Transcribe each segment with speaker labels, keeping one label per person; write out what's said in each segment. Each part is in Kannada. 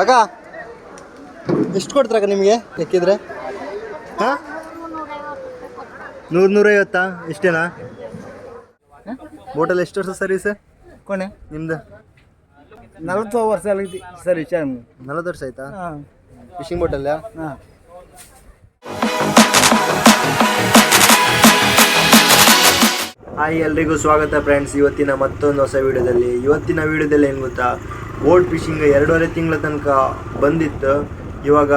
Speaker 1: ಅಕ್ಕ ಎಷ್ಟು ಕೊಡ್ತಾರಕ್ಕ ನಿಮಗೆ ಎಕ್ಕಿದ್ರೆ? ಹಾಂ? ನೂರು ನೂರೈವತ್ತಾ? ಇಷ್ಟೇನಾ ಹೋಟೆಲ್ ಎಷ್ಟು ವರ್ಷ ಸರ್ವಿಸ್
Speaker 2: ಕೊನೆ.
Speaker 1: ನಿಮ್ದು?
Speaker 2: ನಲ್ವತ್ತು ವರ್ಷ ಆಗೈತಿ ಸರ್ ವಿಚಾರ
Speaker 1: ನಲವತ್ತು ವರ್ಷ ಆಯ್ತಾ? ಫಿಶಿಂಗ್ ಬೋಟಲ್ಲ
Speaker 2: ಹಾಂ.
Speaker 1: ಹಾಯ್ ಎಲ್ರಿಗೂ ಸ್ವಾಗತ ಫ್ರೆಂಡ್ಸ್ ಇವತ್ತಿನ ಮತ್ತೊಂದು ಹೊಸ ವಿಡಿಯೋದಲ್ಲಿ ಇವತ್ತಿನ ವಿಡಿಯೋದಲ್ಲಿ ಏನು ಗೊತ್ತಾ? ಬೋಟ್ ಫಿಶಿಂಗ್ ಎರಡೂವರೆ ತಿಂಗಳ ತನಕ ಬಂದಿತ್ತು. ಇವಾಗ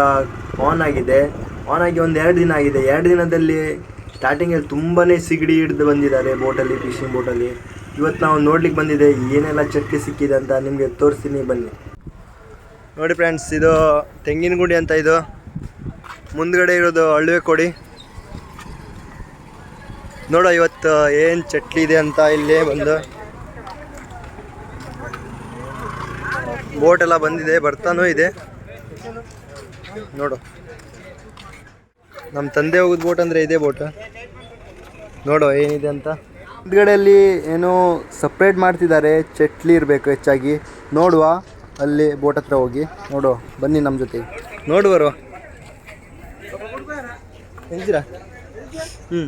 Speaker 1: ಆನ್ ಆಗಿದೆ. ಆನ್ ಆಗಿ ಒಂದು ಎರಡು ದಿನ ಆಗಿದೆ. ಎರಡು ದಿನದಲ್ಲಿ ಸ್ಟಾರ್ಟಿಂಗಲ್ಲಿ ತುಂಬಾ ಸಿಗಡಿ ಹಿಡಿದು ಬಂದಿದ್ದಾರೆ ಬೋಟಲ್ಲಿ ಫಿಶಿಂಗ್ ಬೋಟಲ್ಲಿ ಇವತ್ತು ನಾವು ನೋಡ್ಲಿಕ್ಕೆ ಬಂದಿದೆ, ಏನೆಲ್ಲ ಚಟ್ಲಿ ಸಿಕ್ಕಿದೆ ಅಂತ ನಿಮಗೆ ತೋರಿಸ್ತೀನಿ ಬನ್ನಿ. ನೋಡಿ ಫ್ರೆಂಡ್ಸ್ ಇದು ತೆಂಗಿನ ಗುಡಿ ಅಂತ ಇದು. ಮುಂದ್ಗಡೆ ಇರೋದು ಅಳುವೆ ಕೊಡಿ. ನೋಡೋ, ಇವತ್ತು ಏನು ಚಟ್ಲಿ ಇದೆ ಅಂತ ಇಲ್ಲಿ ಬಂದು. ಬೋಟ್ ಎಲ್ಲ ಬಂದಿದೆ, ಬರ್ತಾನು ಇದೆ. ನೋಡು. ನಮ್ಮ ತಂದೆ ಹೋಗೋದು ಬೋಟ್ ಅಂದರೆ ಇದೇ ಬೋಟ್ ನೋಡು, ಏನಿದೆ ಅಂತ. ಹಿಂದ್ಗಡೆಯಲ್ಲಿ ಏನೋ ಸಪ್ರೇಟ್ ಮಾಡ್ತಿದ್ದಾರೆ ಚಟ್ಲಿ ಇರಬೇಕು ಹೆಚ್ಚಾಗಿ. ನೋಡುವ, ಅಲ್ಲಿ ಬೋಟ್ ಹತ್ರ ಹೋಗಿ. ನೋಡು, ಬನ್ನಿ ನಮ್ಮ ಜೊತೆಗೆ ಬರುವ ಹೇಳ್ತೀರಾ ಹ್ಞೂ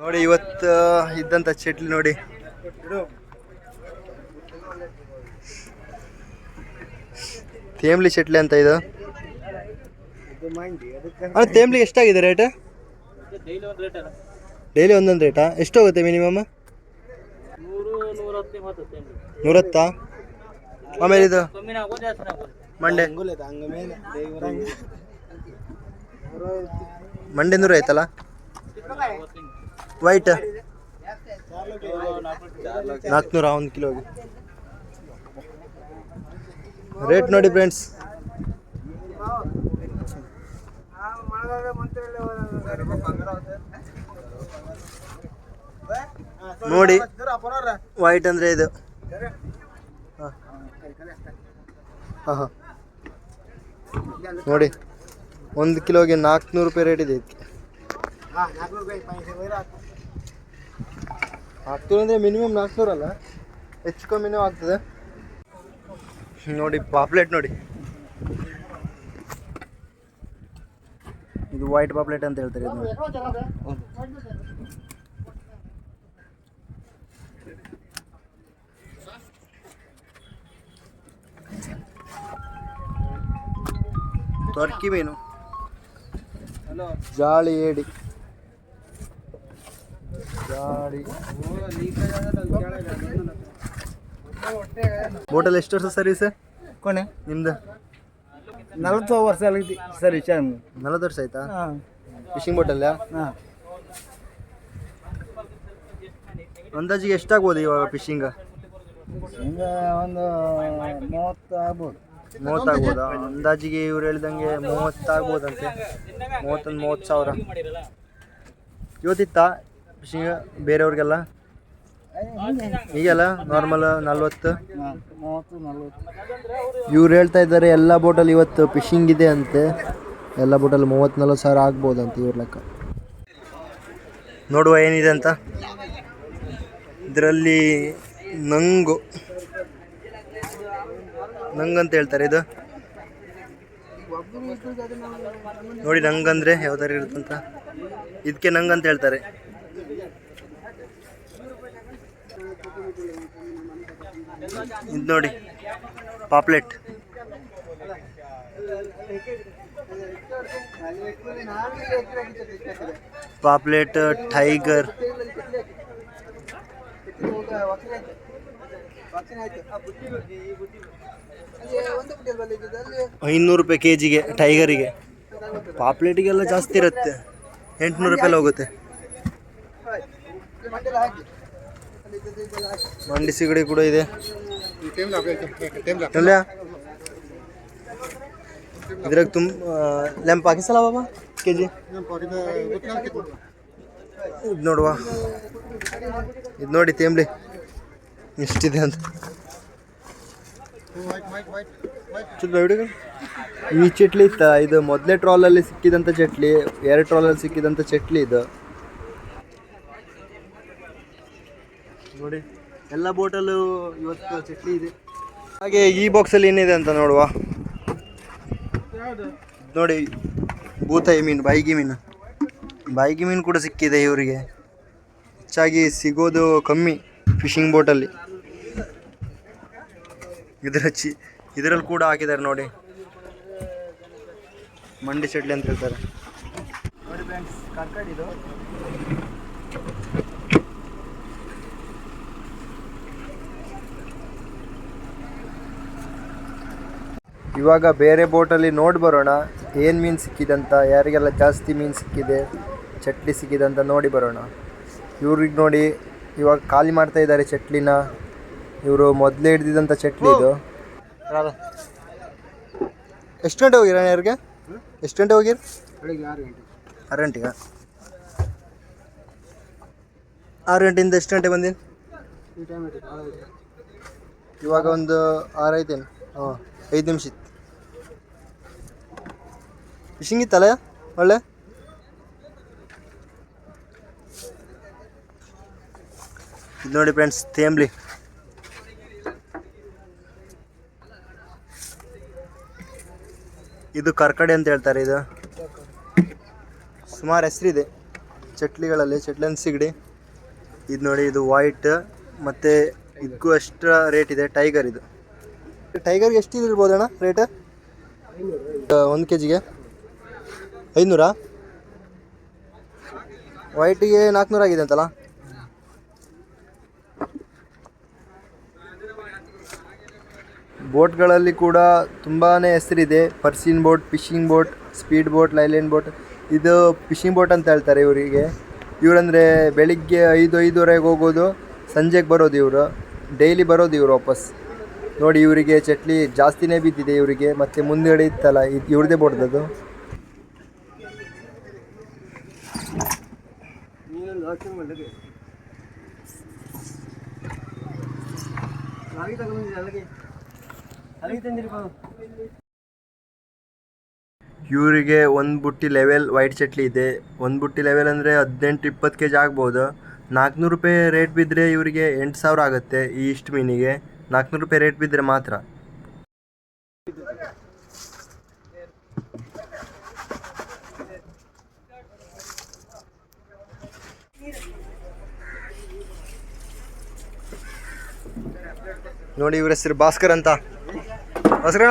Speaker 1: ನೋಡಿ, ಇವತ್ತು ಇದ್ದಂಥ ಚಟ್ಲಿ ನೋಡಿ. ತೇಮ್ಲಿ ಚಟ್ಲಿ ಅಂತ ಇದು? ಅಣ್ಣ ತೇಮ್ಲಿ ಎಷ್ಟಾಗಿದೆ ರೇಟ್ ಡೈಲಿ ಒಂದೊಂದು ರೇಟಾ ಎಷ್ಟು ಹೋಗುತ್ತೆ ಮಿನಿಮಮ್ ನೂರತ್ತಾ? ಆಮೇಲೆ ಇದು? ಮಂಡೆ. ಮಂಡೆ ನೂರ ಆಯ್ತಲ್ಲ? ವೈಟ್ ನಾಲ್ಕುನೂರ, ಒಂದು ಕಿಲೋಗೆ. ರೇಟ್ ನೋಡಿ ಫ್ರೆಂಡ್ಸ್ ನೋಡಿ ವೈಟ್ ಅಂದರೆ ಇದು. ಹಾಂ. ಹಾಂ ನೋಡಿ, ಒಂದು ಕಿಲೋಗೆ ನಾಲ್ಕುನೂರು ರೂಪಾಯಿ ರೇಟ್ ಇದೆ ಇದಕ್ಕೆ. ಹತ್ತು ಅಂದರೆ ಮಿನಿಮಮ್ ನಾಲ್ಕುನೂರು ಅಲ್ಲ ಹೆಚ್ಚು ಕಮ್ಮಿನೂ ಆಗ್ತದೆ. ನೋಡಿ ಪಾಪ್ಲೆಟ್ ನೋಡಿ. ಇದು ವೈಟ್ ಪಾಪ್ಲೆಟ್ ಅಂತ ಹೇಳ್ತಾರೆ ತೊರ್ಕಿ ಮೀನು. ಜಾಳಿ ಏಡಿ. ಜಾಳಿ. ಬೋಟಲ್ ಎಷ್ಟು ವರ್ಷ ಸರ್ವಿಸ್
Speaker 2: ಕೊನೆ.
Speaker 1: ನಿಮ್ದು?
Speaker 2: ನಲವತ್ತು ವರ್ಷ ಆಗೈತಿ ಸರ್ ವಿಚಾರ
Speaker 1: ನಲವತ್ತು ವರ್ಷ ಆಯ್ತಾ? ಫಿಶಿಂಗ್
Speaker 2: ಬೋಟಲ್
Speaker 1: ಅಂದಾಜಿಗೆ ಎಷ್ಟಾಗ್ಬೋದು ಇವಾಗ ಫಿಶಿಂಗ್
Speaker 2: ಒಂದು ಮೂವತ್ತು ಆಗ್ಬೋದು.
Speaker 1: ಮೂವತ್ತಾಗ್ಬೋದಾ ಅಂದಾಜಿಗೆ ಇವ್ರು ಹೇಳ್ದಂಗೆ ಮೂವತ್ತಾಗ್ಬೋದಂತೆ ಮೂವತ್ತೊಂದು ಮೂವತ್ತು ಸಾವಿರ. ಇವತ್ತಿತ್ತ ಫಿಶಿಂಗ್ ಬೇರೆಯವ್ರಿಗೆಲ್ಲ? ಈಗೆಲ್ಲ ನಾರ್ಮಲ್ ನಲ್ವತ್ತು.
Speaker 2: ಹಾಂ ಮೂವತ್ತು ನಲ್ವತ್ತು.
Speaker 1: ಇವ್ರು ಹೇಳ್ತಾ ಇದ್ದಾರೆ ಎಲ್ಲ ಬೋಟಲ್ಲಿ ಇವತ್ತು ಫಿಶಿಂಗ್ ಇದೆ ಅಂತೆ. ಎಲ್ಲ ಬೋಟಲ್ಲಿ ಮೂವತ್ತು ನಲ್ವತ್ತು ಸಾವಿರ ಆಗ್ಬೋದಂತೆ ಇವ್ರ ಲೆಕ್ಕ. ನೋಡುವ ಏನಿದೆ ಅಂತ. ಇದರಲ್ಲಿ ನಂಗು. ನಂಗ್ ಅಂತ ಹೇಳ್ತಾರೆ ಇದು. ನೋಡಿ ನಂಗಂದ್ರೆ ಯಾವ್ದಾರು ಇರುತ್ತಂತ. ಇದಕ್ಕೆ ನಂಗ್ ಅಂತ ಹೇಳ್ತಾರೆ. ಇದು ನೋಡಿ ಪಾಪ್ಲೆಟ್ ಪಾಪ್ಲೆಟ್ ಟೈಗರ್ ಐನೂರು ರೂಪಾಯಿ ಕೆ ಜಿಗೆ ಟೈಗರಿಗೆ. ಪಾಪ್ಲೆಟಿಗೆಲ್ಲ ಜಾಸ್ತಿ ಇರುತ್ತೆ. ಎಂಟುನೂರು ರೂಪಾಯಿ ಎಲ್ಲ ಹೋಗುತ್ತೆ. ಮಂಡಿ ಸಿಗಡಿ ಕೂಡ ಇದೆ. ಇದ್ರಾಗ ತುಂಬ ಲ್ಯಾಂಪ್ ಹಾಕಿಸಲ್ಲ ಬಾಬಾ ಕೆ ಜಿ ಇದು ನೋಡುವ. ಇದು ನೋಡಿ ತೇಂಬ್ಲಿ. ಎಷ್ಟಿದೆ ಅಂತ. ಈ ಚಟ್ಲಿ ಇತ್ತ? ಇದು ಮೊದಲನೇ ಟ್ರಾಲಲ್ಲಿ ಸಿಕ್ಕಿದಂಥ ಚಟ್ಲಿ, ಎರಡು ಟ್ರಾಲಲ್ಲಿ ಸಿಕ್ಕಿದಂಥ ಚಟ್ಲಿ ಇದು. ನೋಡಿ. ಎಲ್ಲ ಬೋಟಲ್ಲೂ ಇವತ್ತು ಚಟ್ನಿ ಇದೆ. ಹಾಗೆ ಈ ಬಾಕ್ಸಲ್ಲಿ ಏನಿದೆ ಅಂತ ನೋಡುವ. ನೋಡಿ ಬೂತಾಯಿ ಮೀನು, ಬಾಯಿಗೆ ಮೀನು. ಬಾಯಿಗೆ ಮೀನು ಕೂಡ ಸಿಕ್ಕಿದೆ ಇವರಿಗೆ. ಹೆಚ್ಚಾಗಿ ಸಿಗೋದು ಕಮ್ಮಿ ಫಿಶಿಂಗ್ ಬೋಟಲ್ಲಿ ಇದರ ಹಚ್ಚಿ ಇದರಲ್ಲಿ ಕೂಡ ಹಾಕಿದ್ದಾರೆ ನೋಡಿ. ಮಂಡಿ ಚಟ್ಲಿ ಅಂತ ಹೇಳ್ತಾರೆ. ನೋಡಿ ಫ್ರೆಂಡ್ಸ್ ಕರ್ಕಡಿದು ಇವಾಗ ಬೇರೆ ಬೋಟಲ್ಲಿ ನೋಡಿ ಬರೋಣ. ಏನು ಮೀನು ಸಿಕ್ಕಿದೆ ಅಂತ ಯಾರಿಗೆಲ್ಲ ಜಾಸ್ತಿ ಮೀನು ಸಿಕ್ಕಿದೆ ಚಟ್ಲಿ ಸಿಕ್ಕಿದೆ ಅಂತ ನೋಡಿ ಬರೋಣ. ಇವ್ರಿಗೆ ನೋಡಿ, ಇವಾಗ ಖಾಲಿ ಮಾಡ್ತಾ ಇದ್ದಾರೆ ಚಟ್ಲಿನ ಇವರು ಮೊದಲೇ ಹಿಡ್ದಿದ್ದಂಥ ಚಟ್ಲಿ ಇದು. ಎಷ್ಟು ಗಂಟೆ ಹೋಗಿರ ಯಾರಿಗೆ ಎಷ್ಟು ಗಂಟೆ ಹೋಗಿರ್?
Speaker 2: ಆರು
Speaker 1: ಗಂಟೆಗೆ? ಆರು ಗಂಟೆಯಿಂದ ಎಷ್ಟು ಗಂಟೆ ಬಂದೀನಿ ಇವಾಗ ಒಂದು ಆರು ಐತೇನು ಹಾಂ ಐದು ನಿಮಿಷ ಇತ್ತು. ಫಿಶಿಂಗ್ ಇತ್ತಲ್ಲ ಒಳ್ಳೆ? ಇದು ನೋಡಿ ಫ್ರೆಂಡ್ಸ್ ತೇಂಬ್ಲಿ ಇದು ಕರ್ಕಡೆ ಅಂತ ಹೇಳ್ತಾರೆ ಇದು. ಸುಮಾರು ಹೆಸರಿದೆ. ಚಟ್ಲಿಗಳಲ್ಲಿ, ಚಟ್ಲನ್ ಸಿಗಡಿ. ಇದು ನೋಡಿ, ಇದು ವೈಟ್ ಮತ್ತು ಇದಕ್ಕೂ ಅಷ್ಟು ರೇಟ್ ಇದೆ ಟೈಗರ್ ಇದು. ಟೈಗರ್ಗೆ ಎಷ್ಟು ಇರ್ಬೋದಣ್ಣ ರೇಟ್ ಒಂದು ಕೆ ಜಿಗೆ ಐನೂರಾ? ವೈಟಿಗೆ ನಾಲ್ಕುನೂರ ಆಗಿದೆ ಅಂತಲ್ಲ? ಬೋಟ್ಗಳಲ್ಲಿ ಕೂಡ ತುಂಬಾ ಹೆಸರಿದೆ. Purse seine boat, fishing boat, speed boat, Leyland boat. ಇದು ಫಿಶಿಂಗ್ ಬೋಟ್ ಅಂತ ಹೇಳ್ತಾರೆ ಇವರಿಗೆ. ಇವರಂದರೆ ಬೆಳಿಗ್ಗೆ ಐದು, ಐದುವರೆಗೆ ಹೋಗೋದು, ಸಂಜೆಗೆ ಬರೋದು ಇವರು. ಡೈಲಿ ಬರೋದು ಇವರು ವಾಪಸ್. ನೋಡಿ ಇವರಿಗೆ ಚಟ್ಲಿ ಜಾಸ್ತಿನೇ ಬಿದ್ದಿದೆ ಇವರಿಗೆ. ಮತ್ತು ಮುಂದುಗಡೆ ಇತ್ತಲ್ಲ ಇವ್ರದೇ ಬೋಟ್ದದು. ಇವರಿಗೆ ಒಂದು ಬುಟ್ಟಿ ಲೆವೆಲ್ ವೈಟ್ ಚಟ್ಲಿ ಇದೆ. ಒಂದು ಬುಟ್ಟಿ ಲೆವೆಲ್ ಅಂದರೆ ಹದಿನೆಂಟು, ಇಪ್ಪತ್ತು ಕೆ ಜಿ ಆಗ್ಬೋದು. ನಾಲ್ಕುನೂರು ರೂಪಾಯಿ ರೇಟ್ ಬಿದ್ದರೆ ಇವರಿಗೆ ಎಂಟು ಸಾವಿರ ಆಗುತ್ತೆ ಈ ಇಷ್ಟು ಮೀನಿಗೆ. ನಾಲ್ಕುನೂರು ರೂಪಾಯಿ ರೇಟ್ ಬಿದ್ದರೆ ಮಾತ್ರ. ನೋಡಿ ಇವ್ರ ಹೆಸರು ಭಾಸ್ಕರ್ ಅಂತ. ಭಾಸ್ಕರಣ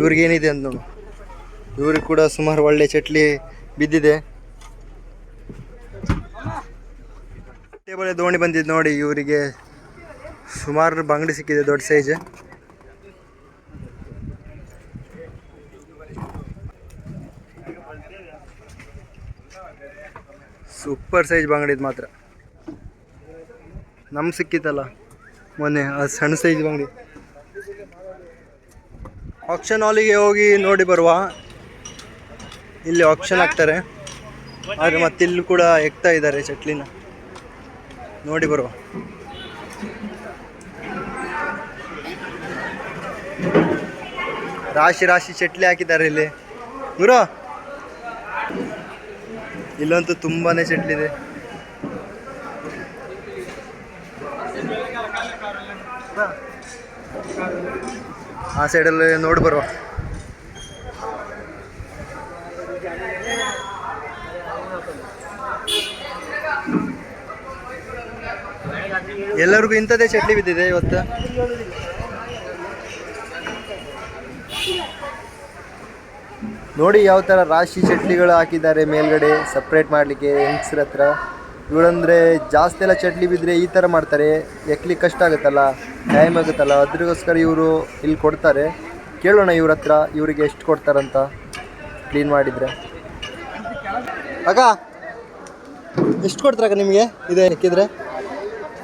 Speaker 1: ಇವ್ರಿಗೇನಿದೆ ಅಂತ ನೋಡು. ಇವ್ರಿಗೆ ಕೂಡ ಸುಮಾರು ಒಳ್ಳೆ ಚಟ್ಲಿ ಬಿದ್ದಿದೆ. ಟೇಬಲ್ ದೋಣಿ ಬಂದಿದ್ದು ನೋಡಿ ಇವರಿಗೆ ಸುಮಾರು ಬಂಗಡಿ ಸಿಕ್ಕಿದೆ, ದೊಡ್ಡ ಸೈಜ್ ಸೂಪರ್ ಸೈಜ್ ಬಂಗಡಿದು ಮಾತ್ರ. ನಮ್ಗೆ ಸಿಕ್ಕಿತ್ತಲ್ಲ ಮೊನ್ನೆ, ಆ ಸಣ್ಣ ಸೈಜ್ ಬಂಗಡಿ. ಆಕ್ಷನ್ ಹಾಲಿಗೆ ಹೋಗಿ ನೋಡಿ ಬರುವ. ಇಲ್ಲಿ ಆಕ್ಷನ್ ಹಾಕ್ತಾರೆ. ಆದರೆ ಮತ್ತೆ ಇಲ್ಲಿ ಕೂಡ ಎಕ್ತಾ ಇದ್ದಾರೆ ಚಟ್ಲಿನ. ನೋಡಿ ಬರುವ. ರಾಶಿ ರಾಶಿ ಚಟ್ಲಿ ಹಾಕಿದ್ದಾರೆ ಇಲ್ಲಿ. ಗುರು! ಇಲ್ಲಂತೂ ತುಂಬಾನೇ ಚಟ್ಲಿದೆ ಆ ಸೈಡಲ್ಲಿ ನೋಡಿ ಬರುವ. ಎಲ್ಲರಿಗೂ ಇಂಥದ್ದೇ ಚಟ್ಲಿ ಬಿದ್ದಿದೆ ಇವತ್ತು. ನೋಡಿ ಯಾವ ಥರ ರಾಶಿ ಚಟ್ಲಿಗಳು ಹಾಕಿದ್ದಾರೆ ಮೇಲ್ಗಡೆ ಸಪ್ರೇಟ್ ಮಾಡಲಿಕ್ಕೆ ಹೆಂಗ್ಸ್ರ ಹತ್ರ. ಇವಳಂದ್ರೆ ಜಾಸ್ತಿ ಎಲ್ಲ ಚಟ್ಲಿ ಬಿದ್ದರೆ ಈ ಥರ ಮಾಡ್ತಾರೆ. ಎಕ್ಲಿಕ್ಕೆ ಕಷ್ಟ ಆಗುತ್ತಲ್ಲ ಟೈಮ್ ಆಗುತ್ತಲ್ಲ, ಅದ್ರಿಗೋಸ್ಕರ ಇವರು ಇಲ್ಲಿ ಕೊಡ್ತಾರೆ. ಕೇಳೋಣ ಇವ್ರ ಹತ್ರ, ಇವರಿಗೆ ಎಷ್ಟು ಕೊಡ್ತಾರಂತ ಕ್ಲೀನ್ ಮಾಡಿದರೆ. ಅಕ್ಕ, ಎಷ್ಟು ಕೊಡ್ತಾರಕ್ಕ ನಿಮಗೆ ಇದೆ ಹಾಕಿದ್ರೆ?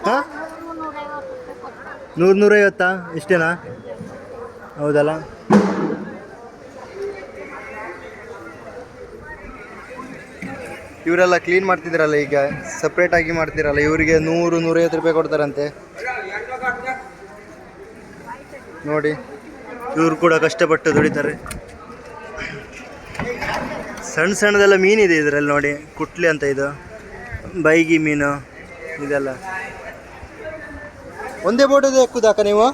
Speaker 1: ಹಾಂ? ನೂರು ನೂರೈವತ್ತಾ? ಇಷ್ಟೇನಾ ಹೌದಲ್ಲ. ಇವರೆಲ್ಲ ಕ್ಲೀನ್ ಮಾಡ್ತಿದ್ರಲ್ಲ ಈಗ? ಸಪ್ರೇಟಾಗಿ ಮಾಡ್ತಿರಲ್ಲ? ಇವರಿಗೆ ನೂರು, ನೂರೈವತ್ತು ರೂಪಾಯಿ ಕೊಡ್ತಾರಂತೆ. ನೋಡಿ, ಇವರು ಕೂಡ ಕಷ್ಟಪಟ್ಟು ದುಡಿತಾರೆ. ಸಣ್ಣ ಸಣ್ಣದೆಲ್ಲ ಮೀನಿದೆ ಇದರಲ್ಲಿ ನೋಡಿ. ಕುಟ್ಲಿ ಅಂತ ಇದು. ಬೈಗಿ ಮೀನು, ಇದೆಲ್ಲ. ಒಂದೇ ಬೋಟದ ಎಕ್ಕುದಾಕ ನೀವು?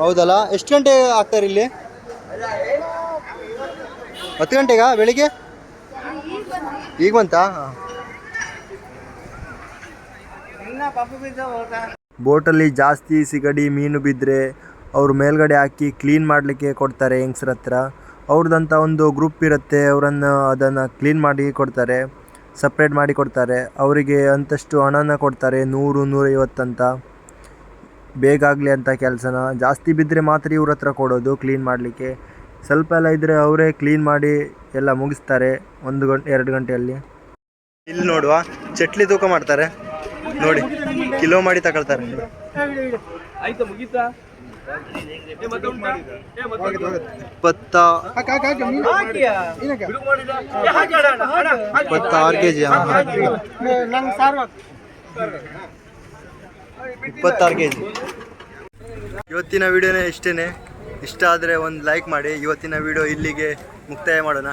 Speaker 1: ಹೌದಲ್ಲ? ಎಷ್ಟು ಗಂಟೆ ಆಗ್ತಾರೆ ಇಲ್ಲಿ? ಹತ್ತು ಗಂಟೆಗಾ? ಬೆಳಿಗ್ಗೆ? ಈಗ ಬಂತಾ? ಬೋಟಲ್ಲಿ ಜಾಸ್ತಿ ಸಿಗಡಿ ಮೀನು ಬಿದ್ದರೆ ಅವರು ಮೇಲ್ಗಡೆ ಹಾಕಿ ಕ್ಲೀನ್ ಮಾಡಲಿಕ್ಕೆ ಕೊಡ್ತಾರೆ ಹೆಂಗ್ಸ್ರ ಹತ್ರ. ಅವ್ರದ್ದಂಥ ಒಂದು ಗ್ರೂಪ್ ಇರುತ್ತೆ ಅವರನ್ನು ಅದನ್ನು ಕ್ಲೀನ್ ಮಾಡಿ ಕೊಡ್ತಾರೆ ಸಪ್ರೇಟ್ ಮಾಡಿ ಕೊಡ್ತಾರೆ. ಅವರಿಗೆ ಅಂತಷ್ಟು ಹಣನ ಕೊಡ್ತಾರೆ ನೂರು ನೂರೈವತ್ತಂತ ಬೇಗ ಆಗಲಿ ಅಂತ ಕೆಲಸನ. ಜಾಸ್ತಿ ಬಿದ್ದರೆ ಮಾತ್ರ ಇವ್ರ ಹತ್ರ ಕೊಡೋದು ಕ್ಲೀನ್ ಮಾಡಲಿಕ್ಕೆ. ಸ್ವಲ್ಪ ಎಲ್ಲ ಇದ್ದರೆ ಅವರೇ ಕ್ಲೀನ್ ಮಾಡಿ ಎಲ್ಲ ಮುಗಿಸ್ತಾರೆ ಒಂದು ಗಂಟೆ ಎರಡು ಗಂಟೆಯಲ್ಲಿ. ಇಲ್ಲಿ ನೋಡುವ, ಚಟ್ಲಿ ತೂಕ ಮಾಡ್ತಾರೆ. ನೋಡಿ ಕಿಲೋ ಮಾಡಿ ತಗೊಳ್ತಾರೆ. ಇಪ್ಪತ್ತಾರು ಕೆ ಜಿ ಇಪ್ಪತ್ತಾರು ಇವತ್ತಿನ ವಿಡಿಯೋನೇ ಇಷ್ಟೇ ಇಷ್ಟ ಆದರೆ ಒಂದು ಲೈಕ್ ಮಾಡಿ ಇವತ್ತಿನ ವಿಡಿಯೋ ಇಲ್ಲಿಗೆ ಮುಕ್ತಾಯ ಮಾಡೋಣ.